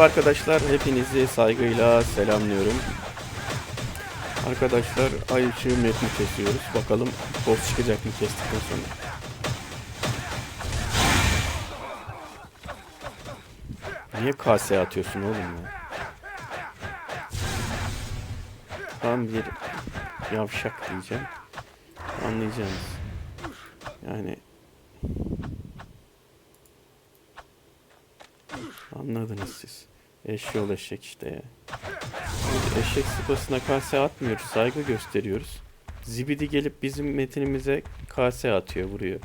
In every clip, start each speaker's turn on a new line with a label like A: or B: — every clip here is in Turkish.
A: Arkadaşlar hepinizi saygıyla selamlıyorum. Arkadaşlar ay ışığı metni kesiyoruz. Bakalım boss çıkacak mı kestikten sonra. Niye kase atıyorsun oğlum ya? Tam bir yavşak diyeceğim. Anlayacaksınız. Yani Anladınız siz. Eşyol eşek işte ya. Biz eşek sıpasına kase atmıyoruz. Saygı gösteriyoruz. Zibidi gelip bizim metinimize kase atıyor vuruyor.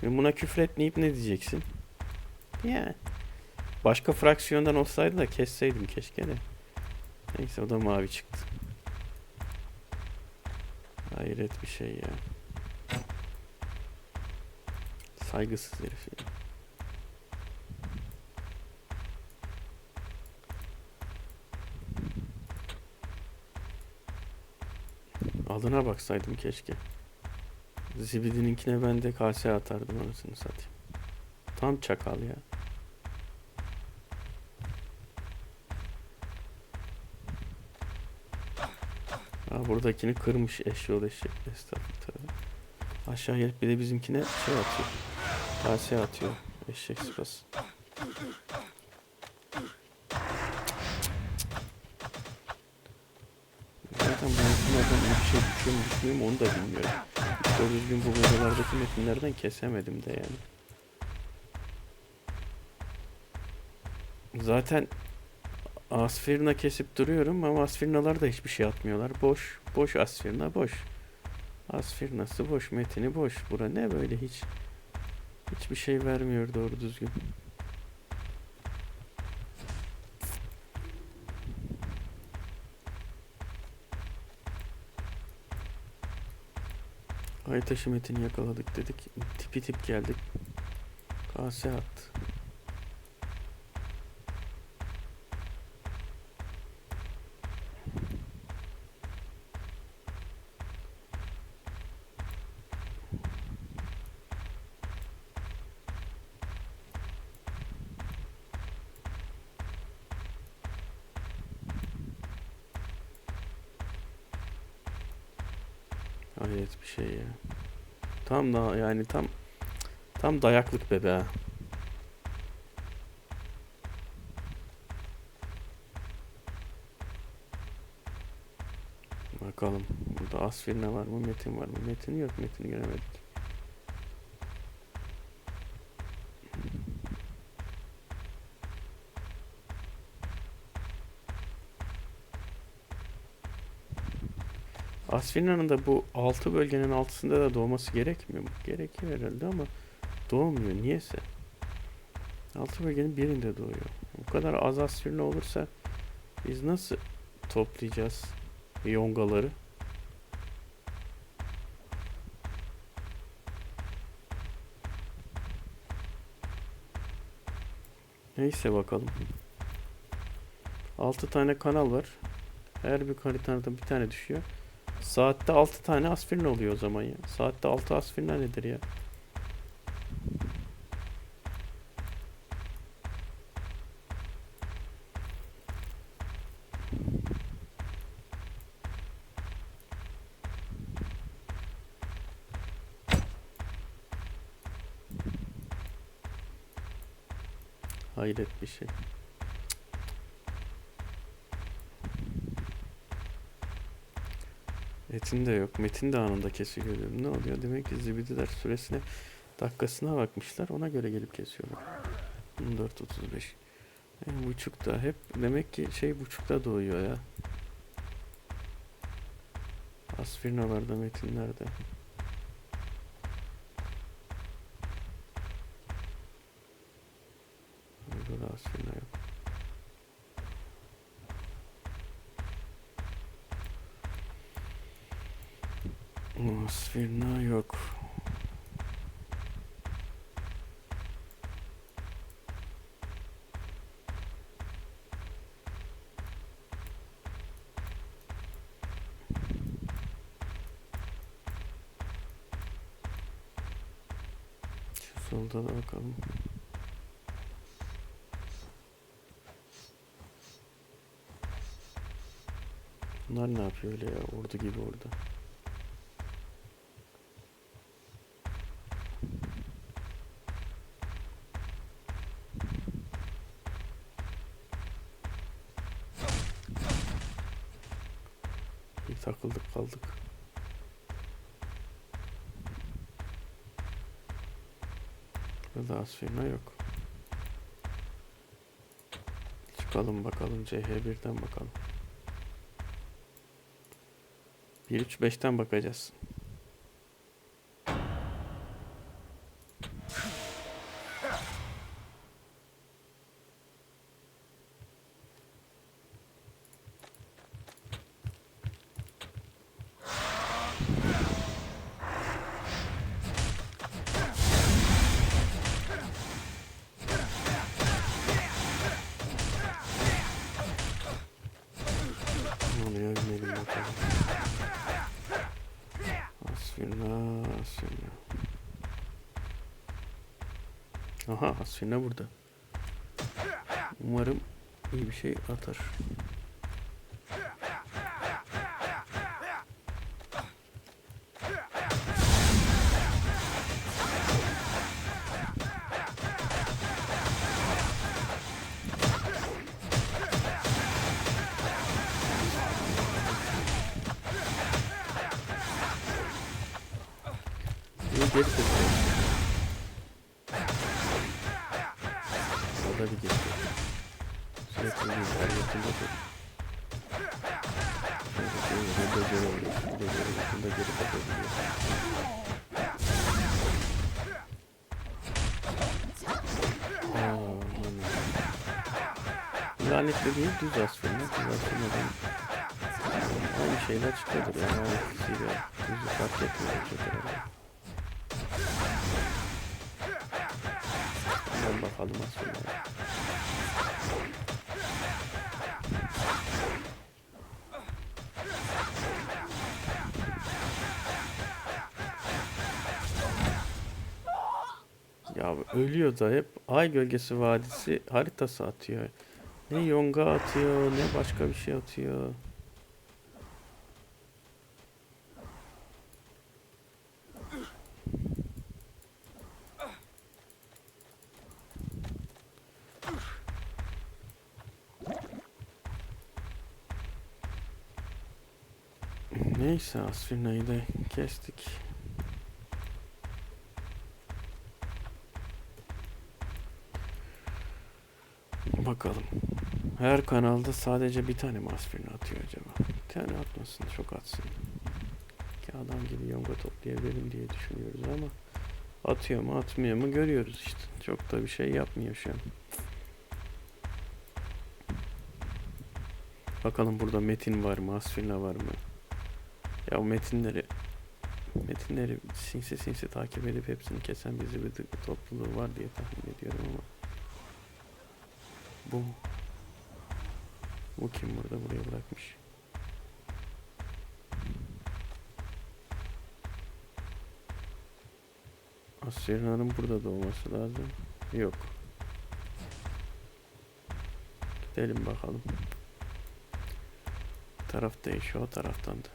A: Şimdi buna küfür etmeyip ne diyeceksin? Ya. Başka fraksiyondan olsaydı da kesseydim keşke de. Neyse o da mavi çıktı. Hayret bir şey ya. Saygısız herif ya. Adına baksaydım keşke. Zibidininkine ben de kase atardım anasını satayım. Tam çakal ya. Aa, buradakini kırmış eşyol eşek. Estağfurullah. Aşağı gelip bir de bizimkine şey atıyor. Kase atıyor. Eşek sıpası. İyi bir şey düşüyor mu düşmüyor mu onu da bilmiyorum. Doğru düzgün bu videolardaki metinlerden kesemedim de yani. Zaten Asfirna kesip duruyorum ama Asfirnalar da hiçbir şey atmıyorlar. Boş. Boş Asfirna boş. Asfirnası boş. Metini boş. Bura ne böyle hiç. Hiçbir şey vermiyor doğru düzgün. Ay taşı metini yakaladık dedik. Tipi tip geldik. Kase at. Yani tam tam dayaklık ha. Bakalım. Burada Asfirne var mı? Metin var mı? Metin yok. Metin'i göremedik. Asfina'nın da bu altı bölgenin altısında da doğması gerekmiyor mu? Gerekiyor herhalde ama doğmuyor. Niyeyse. Altı bölgenin birinde doğuyor. Bu kadar az Asfina olursa biz nasıl toplayacağız yongaları? Neyse bakalım. 6 tane kanal var. Her bir haritada bir tane düşüyor. Saatte 6 tane aspirin oluyor o zaman ya. Saatte 6 aspirin nedir ya? Hayret bir şey. Metin de yok. Metin de anında kesiliyor dedim. Ne oluyor? Demek ki zibidiler süresine dakikasına bakmışlar. Ona göre gelip kesiyorlar. 14.35 e, buçukta hep demek ki şey buçukta doğuyor ya. Asfirnalarda metinlerde. Burada da asfirna yok. Svirna yok. Şu solda da bakalım. Bunlar ne yapıyor öyle ya? Ordu gibi orada. Burada asfirma yok. Çıkalım bakalım CH1'den bakalım. 1 3 5'ten bakacağız. Aha asfirna burada. Umarım iyi bir şey atar. Geri kaçıyor. O da bir geçti. Sürekli bir hareketinde dur. De geri oluyor. Bir de geri bakımda geri aman. Lanetli değil düz aslında. Düz aslında aynı şeyler çıkıyordur yani. Lanetlisiyle düzü fark etmiyor çok. Hemen bakalım aslında. Ya ölüyor da hep Ay Gölgesi Vadisi haritası atıyor. Ne yonga atıyor ne başka bir şey atıyor. Neyse Asfina'yı da kestik. Bakalım. Her kanalda sadece bir tane mi Asfirna atıyor acaba? Bir tane atmasın, çok atsın. Ki adam gibi yonga toplayabilirim diye düşünüyoruz ama atıyor mu atmıyor mu görüyoruz işte. Çok da bir şey yapmıyor şu an. Bakalım burada metin var mı, Asfirna var mı? Ya o metinleri metinleri sinsi sinsi takip edip hepsini kesen bizi bir topluluğu var diye tahmin ediyorum ama bu bu kim burada buraya bırakmış? Asyarina'nın burada da olması lazım. Yok. Gidelim bakalım. Taraf değişiyor o taraftan da.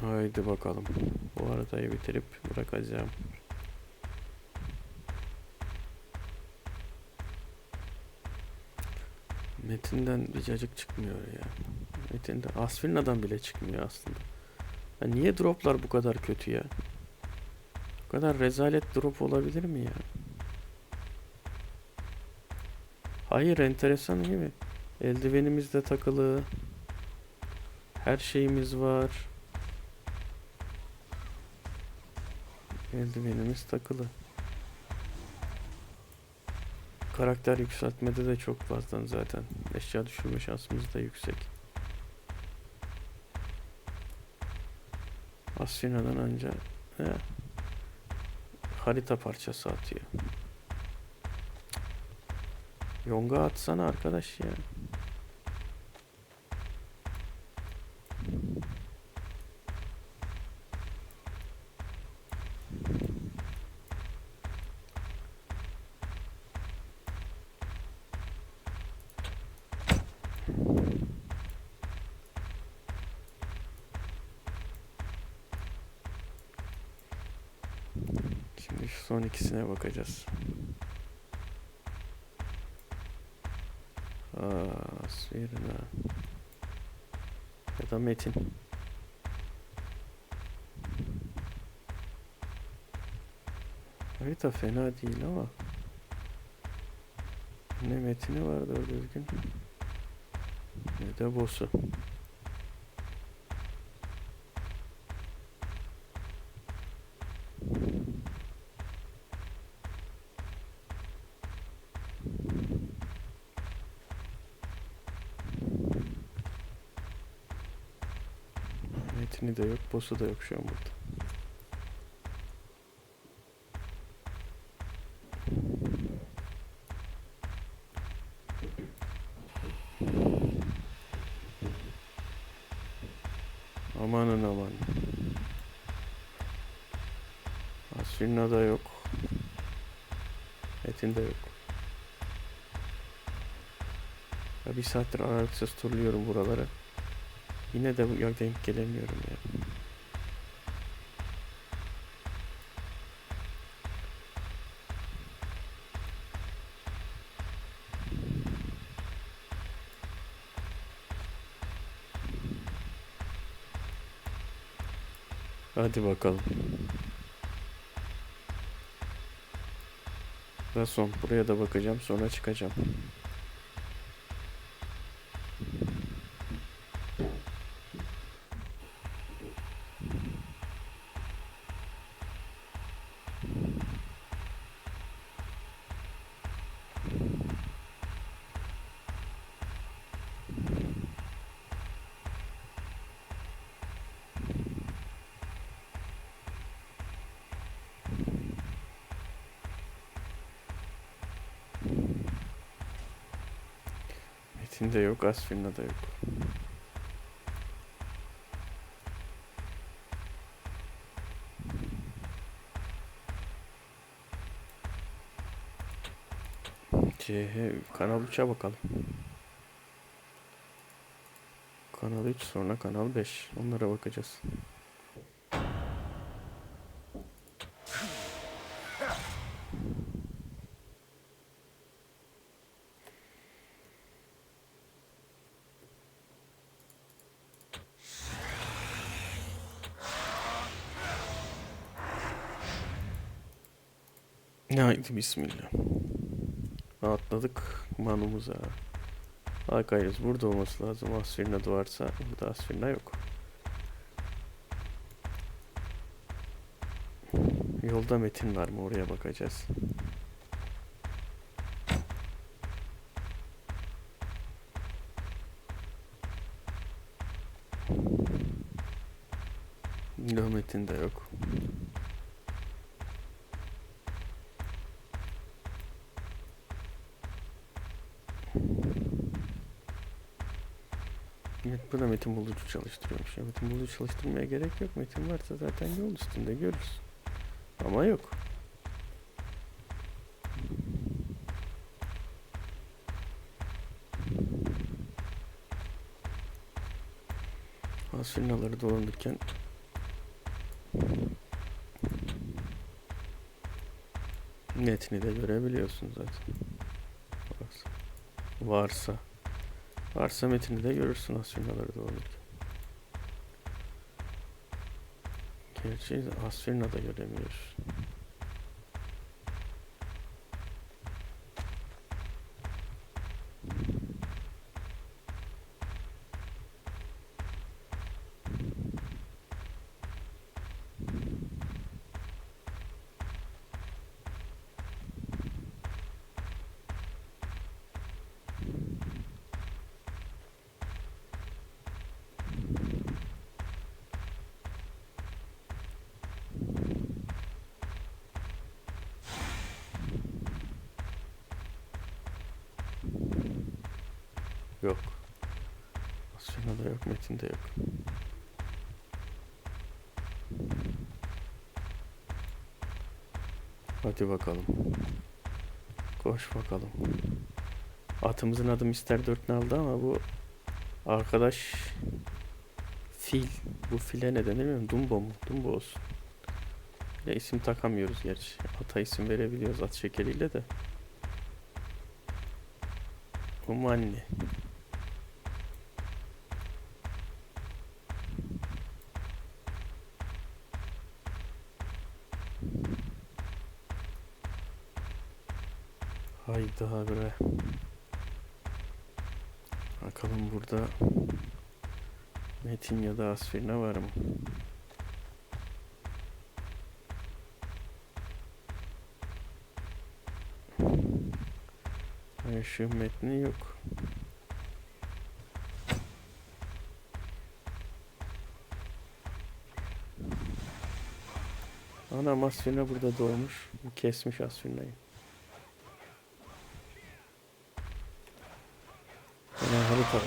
A: Haydi bakalım. Bu haritayı bitirip bırakacağım. Metinden bir cacık çıkmıyor ya. Metinde Asfina'dan bile çıkmıyor aslında. Ya niye droplar bu kadar kötü ya? Bu kadar rezalet drop olabilir mi ya? Hayır enteresan değil mi? Eldivenimiz de takılı. Her şeyimiz var. Eldivenimiz takılı. Karakter yükseltmede de çok fazla zaten. Eşya düşürme şansımız da yüksek. Asina'dan önce he, harita parçası atıyor. Yonga atsana arkadaş ya. Son ikisine bakacağız. Aa, Svirna. Ya da Metin. Harita fena değil ama ne metini var doğru düzgün ne de boss'u. Metini de yok, boss'u da yok şu an burada. Amanın aman. Asfirna da yok. Metin de yok. Ya bir saattir aralıksız turluyorum buralara. Yine de bu ya denk gelemiyorum ya. Hadi bakalım. Son. Buraya da bakacağım. Sonra çıkacağım. Metin de yok. CH Kanal 3'e bakalım. Kanal 3 sonra Kanal 5. Onlara bakacağız. Haydi bismillah. Atladık manumuza. Hakayız burada olması lazım. Asfirna da varsa burada Asfirna yok. Yolda metin var mı oraya bakacağız. Metin de yok. Bu metin bulucu çalıştırıyormuş. Ya, metin bulucu çalıştırmaya gerek yok. Metin varsa zaten yol üstünde görürüz. Ama yok. Asfirnaları dolanırken metni de görebiliyorsun zaten. Varsa. Varsa. Varsa metini de görürsün Asfirnaları dolanırken. Gerçi Asfirna da göremiyoruz. Yok. Asfirna da yok, Metin de yok. Hadi bakalım. Koş bakalım. Atımızın adı Mr. 4 naldı ama bu arkadaş fil. Bu file ne denir bilmiyorum. Dumbo mu? Dumbo olsun. Ya isim takamıyoruz gerçi. Ata isim verebiliyoruz at şekeriyle de. Umanni. Hayda bre. Bakalım burada Metin ya da Asfirne var mı? Işığın metni yok. Ana Asfirne burada doğmuş. Kesmiş Asfirne'yi. Var.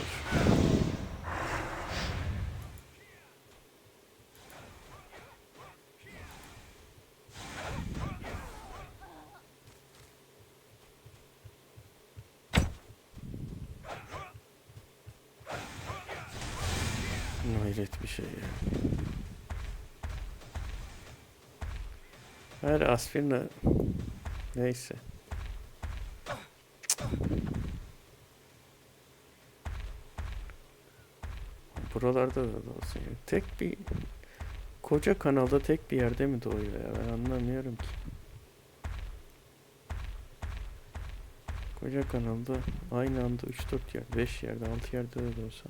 A: Hayret bir şey ya. Her aspirine neyse. Buralarda da olsun. ya. Tek bir koca kanalda tek bir yerde mi doğuyor ya? Ben anlamıyorum ki. Koca kanalda aynı anda 3-4 yer, 5 yerde, 6 yerde de olsa.